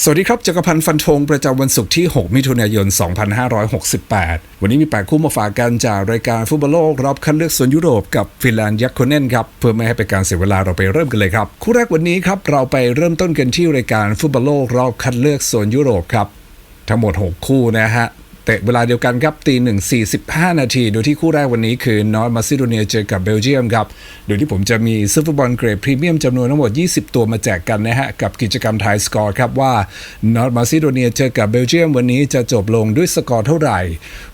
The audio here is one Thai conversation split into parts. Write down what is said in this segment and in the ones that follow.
สวัสดีครับจักรพันธ์ฟันธงประจำวันศุกร์ที่ 6 มิถุนายน 2568 วันนี้มี 8 คู่มาฝากกันจากรายการฟุตบอลโลก รอบคัดเลือกโซนยุโรปกับฟินแลนด์ยักษ์โคเนนครับ เพื่อไม่ให้เป็นการเสียเวลาเราไปเริ่มกันเลยครับ คู่แรกวันนี้ครับ เราไปเริ่มต้นกันที่รายการฟุตบอลโลก รอบคัดเลือกโซนยุโรปครับ ทั้งหมด 6 คู่นะฮะ เตะเวลาเดียวกันครับตีหนึ่งสี่สิบห้านาที โดยที่คู่แรกวันนี้คือนอร์มาซิโดเนียเจอกับเบลเยียมครับ โดยที่ผมจะมีซุปเปอร์บอลเกรดพรีเมียมจำนวนทั้งหมด 20 ตัวมาแจกกันนะฮะ กับกิจกรรมทายสกอร์ครับว่านอร์มาซิโดเนียเจอกับเบลเยียมวันนี้จะจบลงด้วยสกอร์เท่าไหร่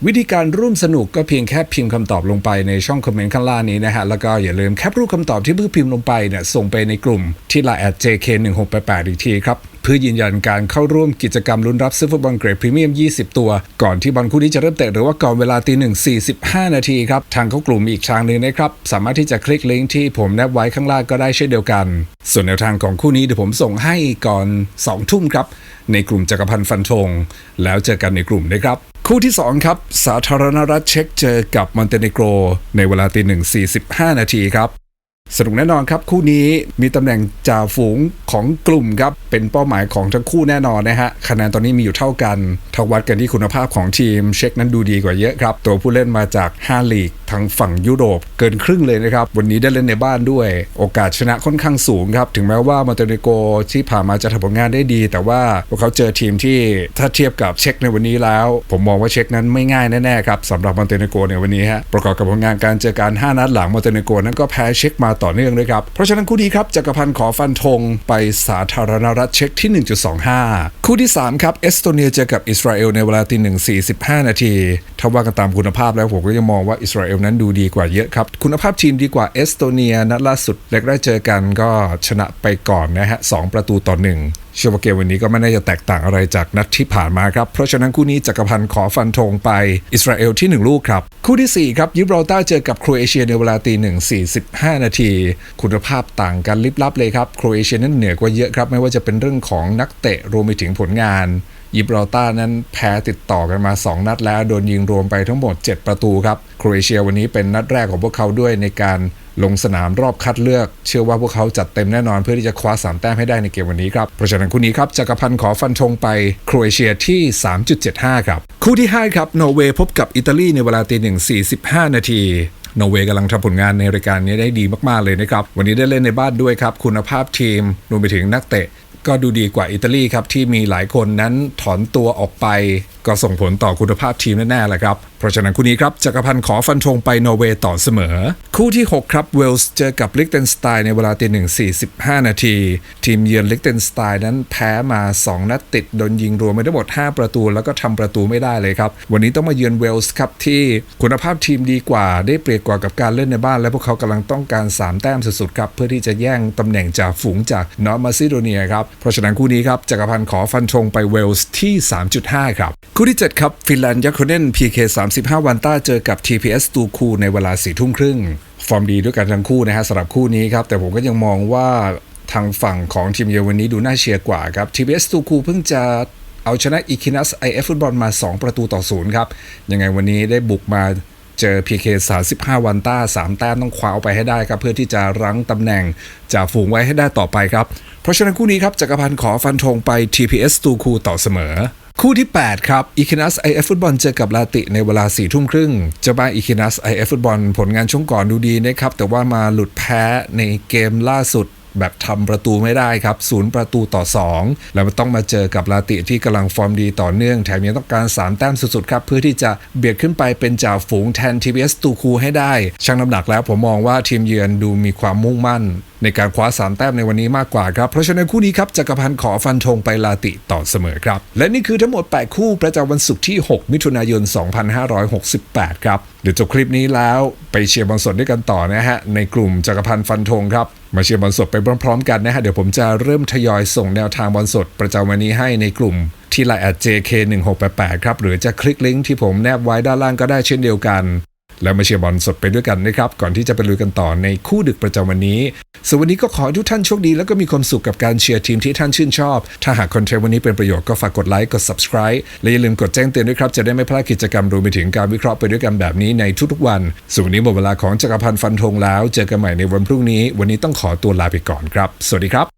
วิธีการร่วมสนุกก็เพียงแค่พิมพ์คำตอบลงไปในช่องคอมเมนต์ข้างล่างนี้นะฮะแล้วก็อย่าลืมแคปรูปคำตอบที่เพิ่งพิมพ์ลงไปเนี่ยส่งไปในกลุ่มที่ไลน์แอด JK1688 อีกทีครับ พื่อยืนยันการเข้าร่วมกิจกรรมลุ้นรับซื้อฟุตบอลเกรดพรีเมียม 20 ตัว ก่อนที่บอลคู่นี้จะเริ่มเตะหรือว่าก่อนเวลาตีหนึ่ง45 นาทีครับ ทางเขากลุ่มอีกทางหนึ่งนะครับ สามารถที่จะคลิกลิงก์ที่ผมแนบไว้ข้างล่างก็ได้เช่นเดียวกัน ส่วนแนวทางของคู่นี้เดี๋ยวผมส่งให้ก่อน 2 ทุ่มครับ ในกลุ่มจักรพันธ์ฟันธงแล้วเจอกันในกลุ่มนะครับคู่ที่ 2 ครับ สาธารณรัฐเช็กเจอกับมอนเตเนโกร ในเวลาตีหนึ่ง45 นาทีครับ สนุกแน่นอนครับคู่นี้มีตำแหน่งจ่าฝูงของกลุ่มครับเป็นเป้าหมายของทั้งคู่แน่นอนนะฮะคะแนนตอนนี้มีอยู่เท่ากัน ถ้าวัดกันที่คุณภาพของทีมเช็คนั้นดูดีกว่าเยอะครับ ตัวผู้เล่นมาจาก 5 ลีกทางฝั่งยุโรปเกินครึ่งเลยนะครับ วันนี้ได้เล่นในบ้านด้วย โอกาสชนะค่อนข้างสูงครับ ถึงแม้ว่ามอนเตเนโกรที่ผ่านมาจะทำผลงานได้ดี แต่ว่าพวกเขาเจอทีมที่ถ้าเทียบกับเช็คในวันนี้แล้ว ผมมองว่าเช็คนั้นไม่ง่ายแน่ๆครับสำหรับมอนเตเนโกรในวันนี้ฮะประกอบกับผลงานการเจอการ 5 นัดหลังมอนเตเนโกรนั้นก็แพ้เช็คมาต่อเนื่องด้วยครับเพราะฉะนั้นคู่นี้ครับจักรพันธ์ขอฟันธงไปสาธารณรัฐเช็กที่ 1.25 คู่ที่3ครับเอสโตเนียเจอกับอิสราราเอลในเวลาตีหนึ่ง45นาทีถ้าว่ากันตามคุณภาพแล้วผมก็ยังมองว่าอิสราเอลนั้นดูดีกว่าเยอะครับ คุณภาพทีมดีกว่าเอสโตเนียนัดล่าสุดแรกได้เจอกันก็ชนะไปก่อนนะฮะสองประตูต่อหนึ่งเชื่อว่าเกมวันนี้ก็ไม่น่าจะแตกต่างอะไรจากนัดที่ผ่านมาครับ เพราะฉะนั้นคู่นี้จักรพันธ์ขอฟันธงไปอิสราเอลที่ 1 ลูกครับ คู่ที่ 4 ครับยิบราลตาร์เจอกับโครเอเชียในเวลาตีหนึ่ง45นาที คุณภาพต่างกันลิบลับเลยครับโครเอเชียนั้นเหนือกว่าเยอะครับ ไม่ว่าจะเป็นเรื่องของนักเตะรวมไปถึงผลงาน ยิบราลตาร์นั้นแพ้ติดต่อกันมา 2 นัดแล้ว โดนยิงรวมไปทั้งหมด 7 ประตูครับ โครเอเชียวันนี้เป็นนัดแรกของพวกเขาด้วยในการลงสนามรอบคัดเลือก เชื่อว่าพวกเขาจัดเต็มแน่นอนเพื่อที่จะคว้า 3 แต้มให้ได้ในเกมวันนี้ครับ เพราะฉะนั้นคู่นี้ครับจักรพันธ์ขอฟันธงไปโครเอเชียที่ 3.75 ครับ คู่ที่ 5 ครับนอร์เวย์พบกับอิตาลีในเวลาตีหนึ่ง45 นาทีนอร์เวย์กำลังทำผลงานในรายการนี้ได้ดีมาก ๆ เลยนะครับ วันนี้ได้เล่นในบ้านด้วยครับ คุณภาพทีมรวมไปถึงนักเตะ ก็ดูดีกว่าอิตาลีครับที่มีหลายคนนั้นถอนตัวออกไป ก็ส่งผลต่อคุณภาพทีมแน่ๆแหละครับ เพราะฉะนั้นคู่นี้ครับจักรพันธ์ขอฟันธงไปนอร์เวย์ต่อเสมอ คู่ที่ 6 ครับเวลส์เจอกับลิกเทนสไตน์ในเวลาตีหนึ่ง45นาที ทีมเยือนลิกเทนสไตน์นั้นแพ้มา 2 นัดติดโดนยิงรวมไปทั้งหมด 5 ประตูแล้วก็ทำประตูไม่ได้เลยครับ วันนี้ต้องมาเยือนเวลส์ครับที่คุณภาพทีมดีกว่า ได้เปรียบกว่ากับการเล่นในบ้าน และพวกเขากำลังต้องการ 3 แต้มสุดๆครับเพื่อที่จะแย่งตำแหน่งจากฝูงจากนอร์มาซิโดเนียครับเพราะฉะนั้นคู่นี้ครับจักรพันธ์ขอฟันธงไปเวลส์ที่ 3.5 ครับคู่ที่ 7 ครับ ฟินแลนด์ยักโคเนน PK 35 วันต้าเจอกับ TPS ตูคูในเวลา4ทุ่มครึ่ง ฟอร์มดีด้วยกันทั้งคู่นะฮะสำหรับคู่นี้ครับ แต่ผมก็ยังมองว่าทางฝั่งของทีมเยือนวันนี้ดูน่าเชียร์กว่าครับ TPS ตูคูเพิ่งจะเอาชนะอีคินัสไอเอฟฟุตบอลมา 2 ประตูต่อศูนย์ครับ ยังไงวันนี้ได้บุกมา เจอ PK 35 วันต้า 3 แต้มต้องคว้าเอาไปให้ได้ครับ เพื่อที่จะรั้งตำแหน่งจากฝูงไว้ให้ได้ต่อไปครับ เพราะฉะนั้นคู่นี้ครับจักรพันธ์ขอฟันธงไป TPS ตูคูต่อเสมอคู่ที่ 8 ครับอีคินัสไอเอฟฟุตบอลเจอกับลาติในเวลา4ทุ่มครึ่งเจ้าบ้านอีคินัสไอเอฟฟุตบอลผลงานช่วงก่อนดูดีนะครับ แต่ว่ามาหลุดแพ้ในเกมล่าสุด แบบทำประตูไม่ได้ครับศูนย์ประตูต่อ 2 แล้วมันต้องมาเจอกับลาติที่กำลังฟอร์มดีต่อเนื่อง แถมยังต้องการ 3 แต้มสุดๆครับ เพื่อที่จะเบียดขึ้นไปเป็นจ่าฝูงแทน TBS ตูคูให้ได้ช่างน้ำหนักแล้วผมมองว่าทีมเยือนดูมีความมุ่งมั่นในการคว้า 3 แต้มในวันนี้มากกว่าครับ เพราะฉะนั้นคู่นี้ครับจักรพันธ์ขอฟันธงไปลาติต่อเสมอครับ และนี่คือทั้งหมด 8 คู่ประจำวันศุกร์ที่ 6 มิถุนายน 2568 ครับ เดี๋ยวจบคลิปนี้แล้วไปเชียร์บอลสดด้วยกันต่อนะฮะในกลุ่มจักรพันธ์ฟันธงครับมาเชียร์บอลสดไปพร้อมๆกันนะฮะเดี๋ยวผมจะเริ่มทยอยส่งแนวทางบอลสดประจำวันนี้ให้ในกลุ่มที่ไลน์ JK1688 ครับหรือจะคลิกลิงก์ที่ผมแนบไว้ด้านล่างก็ได้เช่นเดียวกัน แล้วมาเชียร์บอลสดไปด้วยกันนะครับ ก่อนที่จะไปลุยกันต่อในคู่ดึกประจำวันนี้ส่วนวันนี้ก็ขอให้ทุกท่านโชคดี แล้วก็มีความสุขกับการเชียร์ทีมที่ท่านชื่นชอบ ถ้าหากคอนเทนต์วันนี้เป็นประโยชน์ก็ฝากกดไลค์กด subscribe และอย่าลืมกดแจ้งเตือนด้วยครับ จะได้ไม่พลาดกิจกรรมรวมไปถึงการวิเคราะห์ไปด้วยกันแบบนี้ในทุกๆวันส่วนวันนี้หมดเวลาของจักรพันธ์ฟันธงแล้ว เจอกันใหม่ในวันพรุ่งนี้ วันนี้ต้องขอตัวลาไปก่อนครับ สวัสดีครับ